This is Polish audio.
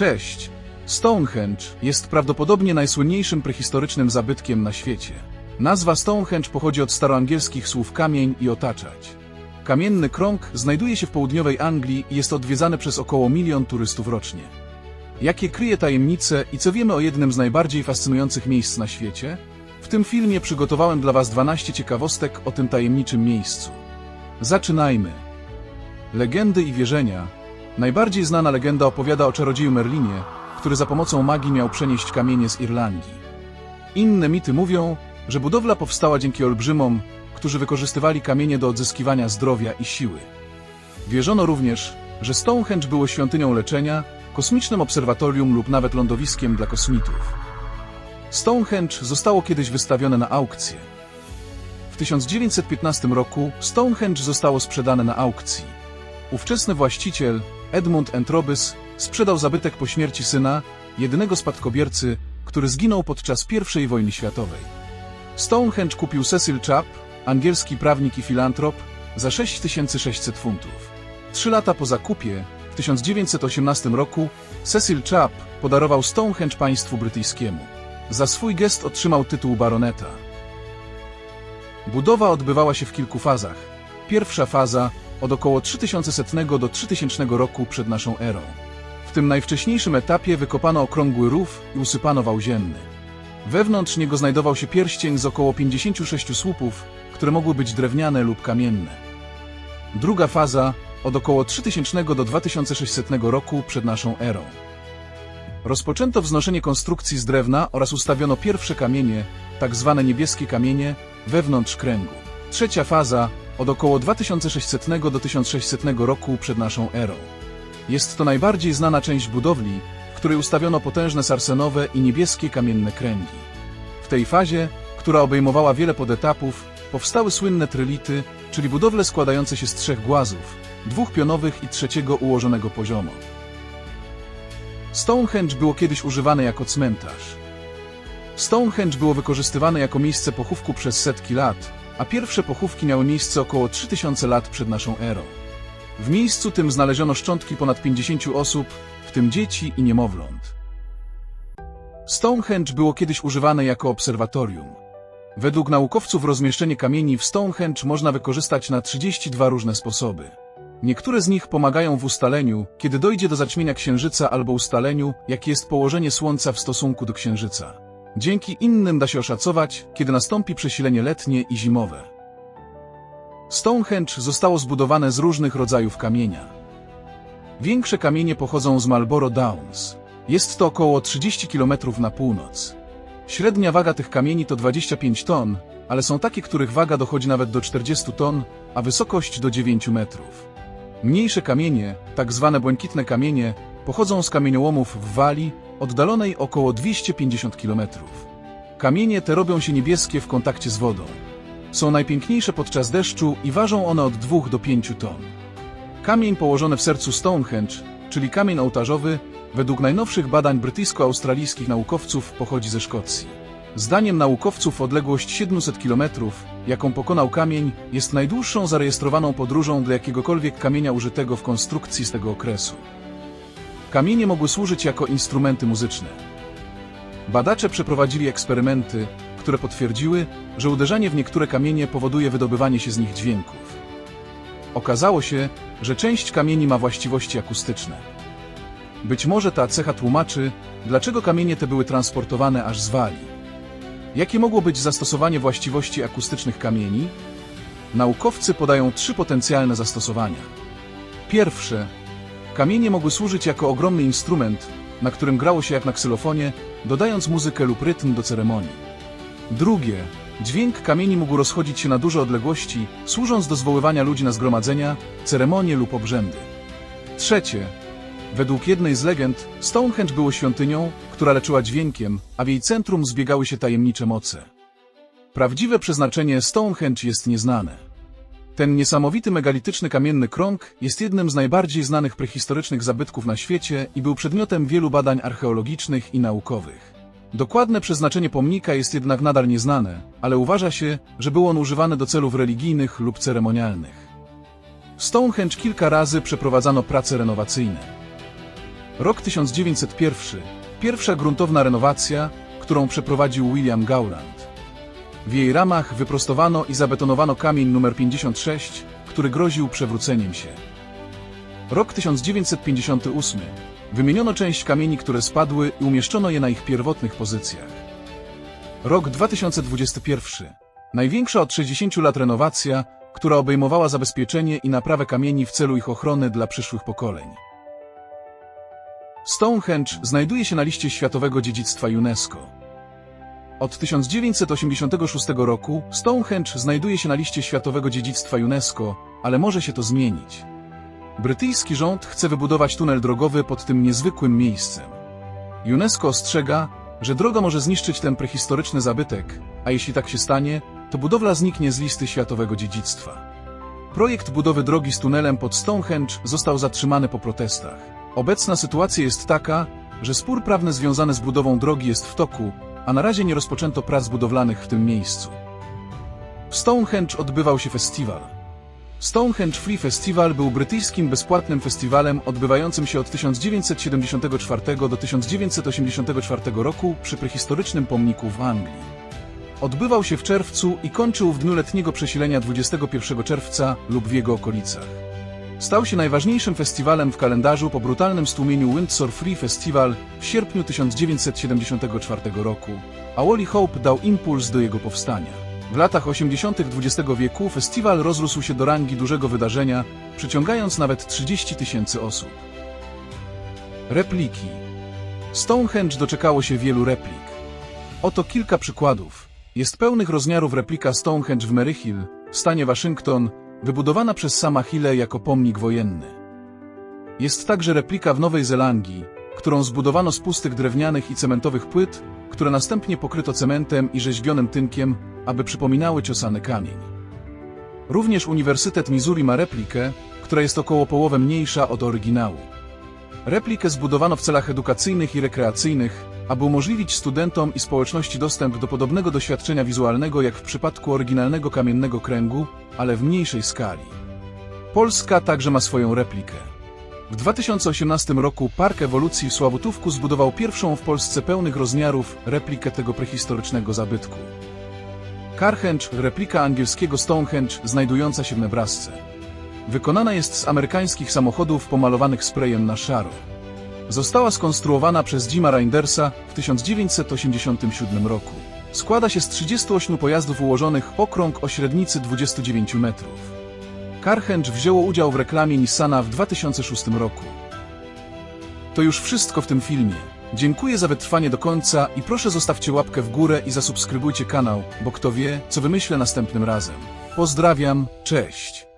Cześć! Stonehenge jest prawdopodobnie najsłynniejszym prehistorycznym zabytkiem na świecie. Nazwa Stonehenge pochodzi od staroangielskich słów kamień i otaczać. Kamienny krąg znajduje się w południowej Anglii i jest odwiedzany przez około milion turystów rocznie. Jakie kryje tajemnice i co wiemy o jednym z najbardziej fascynujących miejsc na świecie? W tym filmie przygotowałem dla Was 12 ciekawostek o tym tajemniczym miejscu. Zaczynajmy. Legendy i wierzenia. Najbardziej znana legenda opowiada o czarodzieju Merlinie, który za pomocą magii miał przenieść kamienie z Irlandii. Inne mity mówią, że budowla powstała dzięki olbrzymom, którzy wykorzystywali kamienie do odzyskiwania zdrowia i siły. Wierzono również, że Stonehenge było świątynią leczenia, kosmicznym obserwatorium lub nawet lądowiskiem dla kosmitów. Stonehenge zostało kiedyś wystawione na aukcję. W 1915 roku Stonehenge zostało sprzedane na aukcji. Ówczesny właściciel, Edmund Entrobys, sprzedał zabytek po śmierci syna, jedynego spadkobiercy, który zginął podczas I wojny światowej. Stonehenge kupił Cecil Chapp, angielski prawnik i filantrop, za 6600 funtów. Trzy lata po zakupie, w 1918 roku, Cecil Chapp podarował Stonehenge państwu brytyjskiemu. Za swój gest otrzymał tytuł baroneta. Budowa odbywała się w kilku fazach. Pierwsza faza od około 3100 do 3000 roku przed naszą erą. W tym najwcześniejszym etapie wykopano okrągły rów i usypano wał ziemny. Wewnątrz niego znajdował się pierścień z około 56 słupów, które mogły być drewniane lub kamienne. Druga faza od około 3000 do 2600 roku przed naszą erą. Rozpoczęto wznoszenie konstrukcji z drewna oraz ustawiono pierwsze kamienie, tak zwane niebieskie kamienie, wewnątrz kręgu. Trzecia faza od około 2600 do 1600 roku przed naszą erą. Jest to najbardziej znana część budowli, w której ustawiono potężne sarsenowe i niebieskie kamienne kręgi. W tej fazie, która obejmowała wiele podetapów, powstały słynne trylity, czyli budowle składające się z trzech głazów, dwóch pionowych i trzeciego ułożonego poziomo. Stonehenge było kiedyś używane jako cmentarz. Stonehenge było wykorzystywane jako miejsce pochówku przez setki lat, a pierwsze pochówki miały miejsce około 3000 lat przed naszą erą. W miejscu tym znaleziono szczątki ponad 50 osób, w tym dzieci i niemowląt. Stonehenge było kiedyś używane jako obserwatorium. Według naukowców rozmieszczenie kamieni w Stonehenge można wykorzystać na 32 różne sposoby. Niektóre z nich pomagają w ustaleniu, kiedy dojdzie do zaćmienia księżyca albo ustaleniu, jakie jest położenie Słońca w stosunku do księżyca. Dzięki innym da się oszacować, kiedy nastąpi przesilenie letnie i zimowe. Stonehenge zostało zbudowane z różnych rodzajów kamienia. Większe kamienie pochodzą z Marlborough Downs. Jest to około 30 km na północ. Średnia waga tych kamieni to 25 ton, ale są takie, których waga dochodzi nawet do 40 ton, a wysokość do 9 metrów. Mniejsze kamienie, tak zwane błękitne kamienie, pochodzą z kamieniołomów w Walii, oddalonej około 250 km. Kamienie te robią się niebieskie w kontakcie z wodą. Są najpiękniejsze podczas deszczu i ważą one od 2 do 5 ton. Kamień położony w sercu Stonehenge, czyli kamień ołtarzowy, według najnowszych badań brytyjsko-australijskich naukowców pochodzi ze Szkocji. Zdaniem naukowców odległość 700 km, jaką pokonał kamień, jest najdłuższą zarejestrowaną podróżą dla jakiegokolwiek kamienia użytego w konstrukcji z tego okresu. Kamienie mogły służyć jako instrumenty muzyczne. Badacze przeprowadzili eksperymenty, które potwierdziły, że uderzanie w niektóre kamienie powoduje wydobywanie się z nich dźwięków. Okazało się, że część kamieni ma właściwości akustyczne. Być może ta cecha tłumaczy, dlaczego kamienie te były transportowane aż z Walii. Jakie mogło być zastosowanie właściwości akustycznych kamieni? Naukowcy podają trzy potencjalne zastosowania. Pierwsze, kamienie mogły służyć jako ogromny instrument, na którym grało się jak na ksylofonie, dodając muzykę lub rytm do ceremonii. Drugie, dźwięk kamieni mógł rozchodzić się na duże odległości, służąc do zwoływania ludzi na zgromadzenia, ceremonie lub obrzędy. Trzecie, według jednej z legend, Stonehenge było świątynią, która leczyła dźwiękiem, a w jej centrum zbiegały się tajemnicze moce. Prawdziwe przeznaczenie Stonehenge jest nieznane. Ten niesamowity megalityczny kamienny krąg jest jednym z najbardziej znanych prehistorycznych zabytków na świecie i był przedmiotem wielu badań archeologicznych i naukowych. Dokładne przeznaczenie pomnika jest jednak nadal nieznane, ale uważa się, że był on używany do celów religijnych lub ceremonialnych. W Stonehenge kilka razy przeprowadzano prace renowacyjne. Rok 1901. Pierwsza gruntowna renowacja, którą przeprowadził William Gowland. W jej ramach wyprostowano i zabetonowano kamień numer 56, który groził przewróceniem się. Rok 1958. Wymieniono część kamieni, które spadły i umieszczono je na ich pierwotnych pozycjach. Rok 2021. Największa od 60 lat renowacja, która obejmowała zabezpieczenie i naprawę kamieni w celu ich ochrony dla przyszłych pokoleń. Stonehenge znajduje się na liście Światowego Dziedzictwa UNESCO. Od 1986 roku Stonehenge znajduje się na liście Światowego Dziedzictwa UNESCO, ale może się to zmienić. Brytyjski rząd chce wybudować tunel drogowy pod tym niezwykłym miejscem. UNESCO ostrzega, że droga może zniszczyć ten prehistoryczny zabytek, a jeśli tak się stanie, to budowla zniknie z listy światowego dziedzictwa. Projekt budowy drogi z tunelem pod Stonehenge został zatrzymany po protestach. Obecna sytuacja jest taka, że spór prawny związany z budową drogi jest w toku, a na razie nie rozpoczęto prac budowlanych w tym miejscu. W Stonehenge odbywał się festiwal. Stonehenge Free Festival był brytyjskim bezpłatnym festiwalem odbywającym się od 1974 do 1984 roku przy prehistorycznym pomniku w Anglii. Odbywał się w czerwcu i kończył w dniu letniego przesilenia 21 czerwca lub w jego okolicach. Stał się najważniejszym festiwalem w kalendarzu po brutalnym stłumieniu Windsor Free Festival w sierpniu 1974 roku, a Wally Hope dał impuls do jego powstania. W latach 80. XX wieku festiwal rozrósł się do rangi dużego wydarzenia, przyciągając nawet 30 tysięcy osób. Repliki Stonehenge doczekało się wielu replik. Oto kilka przykładów. Jest pełnych rozmiarów replika Stonehenge w Maryhill, w stanie Waszyngton, wybudowana przez sama Hille jako pomnik wojenny. Jest także replika w Nowej Zelandii, którą zbudowano z pustych drewnianych i cementowych płyt, które następnie pokryto cementem i rzeźbionym tynkiem, aby przypominały ciosany kamień. Również Uniwersytet Missouri ma replikę, która jest około połowę mniejsza od oryginału. Replikę zbudowano w celach edukacyjnych i rekreacyjnych, aby umożliwić studentom i społeczności dostęp do podobnego doświadczenia wizualnego jak w przypadku oryginalnego kamiennego kręgu, ale w mniejszej skali. Polska także ma swoją replikę. W 2018 roku Park Ewolucji w Sławutówku zbudował pierwszą w Polsce pełnych rozmiarów replikę tego prehistorycznego zabytku. Carhenge, replika angielskiego Stonehenge, znajdująca się w Nebrasce. Wykonana jest z amerykańskich samochodów pomalowanych sprayem na szaro. Została skonstruowana przez Jima Reindersa w 1987 roku. Składa się z 38 pojazdów ułożonych okrąg o średnicy 29 metrów. Carhenge wzięło udział w reklamie Nissana w 2006 roku. To już wszystko w tym filmie. Dziękuję za wytrwanie do końca i proszę zostawcie łapkę w górę i zasubskrybujcie kanał, bo kto wie, co wymyślę następnym razem. Pozdrawiam, cześć!